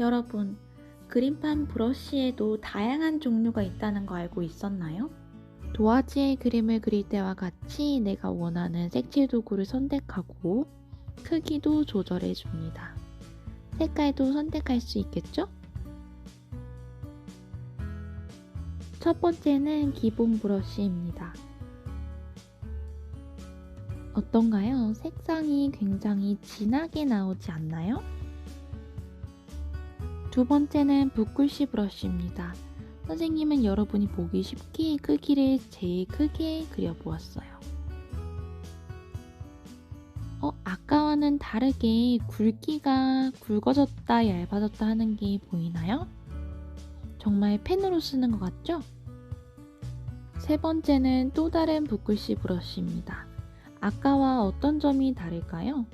여러분, 그림판 브러쉬에도 다양한 종류가 있다는 거 알고 있었나요? 도화지에 그림을 그릴 때와 같이 내가 원하는 색칠 도구를 선택하고 크기도 조절해 줍니다. 색깔도 선택할 수 있겠죠? 첫 번째는 기본 브러쉬입니다. 어떤가요? 색상이 굉장히 진하게 나오지 않나요? 두 번째는 붓글씨 브러쉬입니다. 선생님은 여러분이 보기 쉽게 크기를 제일 크게 그려보았어요. 어, 아까와는 다르게 굵기가 굵어졌다 얇아졌다 하는 게 보이나요? 정말 펜으로 쓰는 것 같죠? 세 번째는 또 다른 붓글씨 브러쉬입니다. 아까와 어떤 점이 다를까요?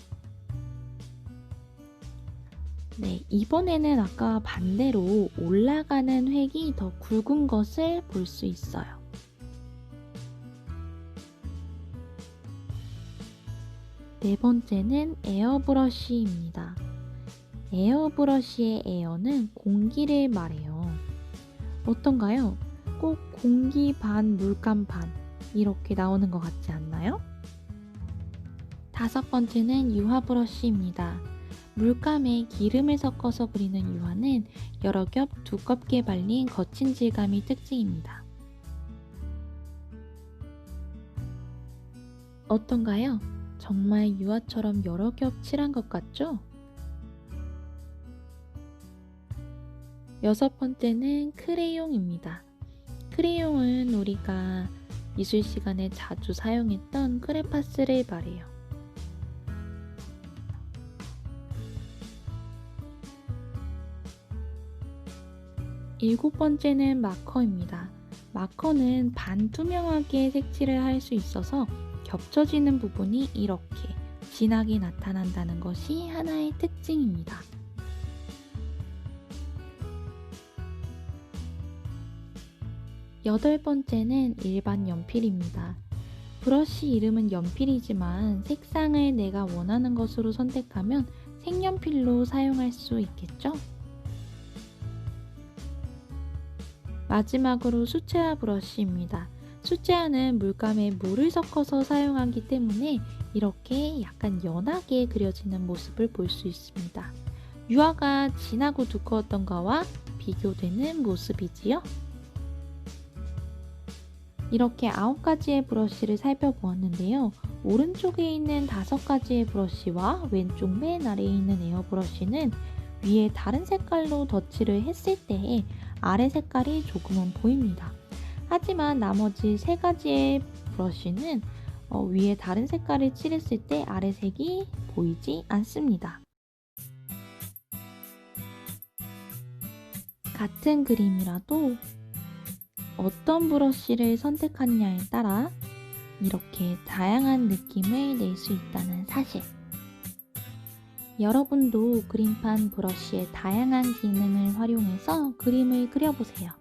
네, 이번에는 아까와 반대로 올라가는 획이 더 굵은 것을 볼 수 있어요. 네 번째는 에어브러쉬입니다. 에어브러쉬의 에어는 공기를 말해요. 어떤가요? 꼭 공기 반, 물감 반 이렇게 나오는 것 같지 않나요? 다섯 번째는 유화 브러쉬입니다. 물감에 기름을 섞어서 그리는 유화는 여러 겹 두껍게 발린 거친 질감이 특징입니다. 어떤가요? 정말 유화처럼 여러 겹 칠한 것 같죠? 여섯 번째는 크레용입니다. 크레용은 우리가 미술 시간에 자주 사용했던 크레파스를 말해요. 일곱 번째는 마커입니다. 마커는 반투명하게 색칠을 할 수 있어서 겹쳐지는 부분이 이렇게 진하게 나타난다는 것이 하나의 특징입니다. 여덟 번째는 일반 연필입니다. 브러쉬 이름은 연필이지만 색상을 내가 원하는 것으로 선택하면 색연필로 사용할 수 있겠죠? 마지막으로 수채화 브러쉬입니다. 수채화는 물감에 물을 섞어서 사용하기 때문에 이렇게 약간 연하게 그려지는 모습을 볼 수 있습니다. 유화가 진하고 두꺼웠던 거와 비교되는 모습이지요. 이렇게 9가지의 브러쉬를 살펴보았는데요. 오른쪽에 있는 5가지의 브러쉬와 왼쪽 맨 아래에 있는 에어 브러쉬는 위에 다른 색깔로 덧칠을 했을 때 아래 색깔이 조금은 보입니다. 하지만 나머지 3가지의 브러쉬는 어, 위에 다른 색깔을 칠했을 때 아래 색이 보이지 않습니다. 같은 그림이라도 어떤 브러쉬를 선택하느냐에 따라 이렇게 다양한 느낌을 낼 수 있다는 사실. 여러분도 그림판 브러쉬의 다양한 기능을 활용해서 그림을 그려보세요.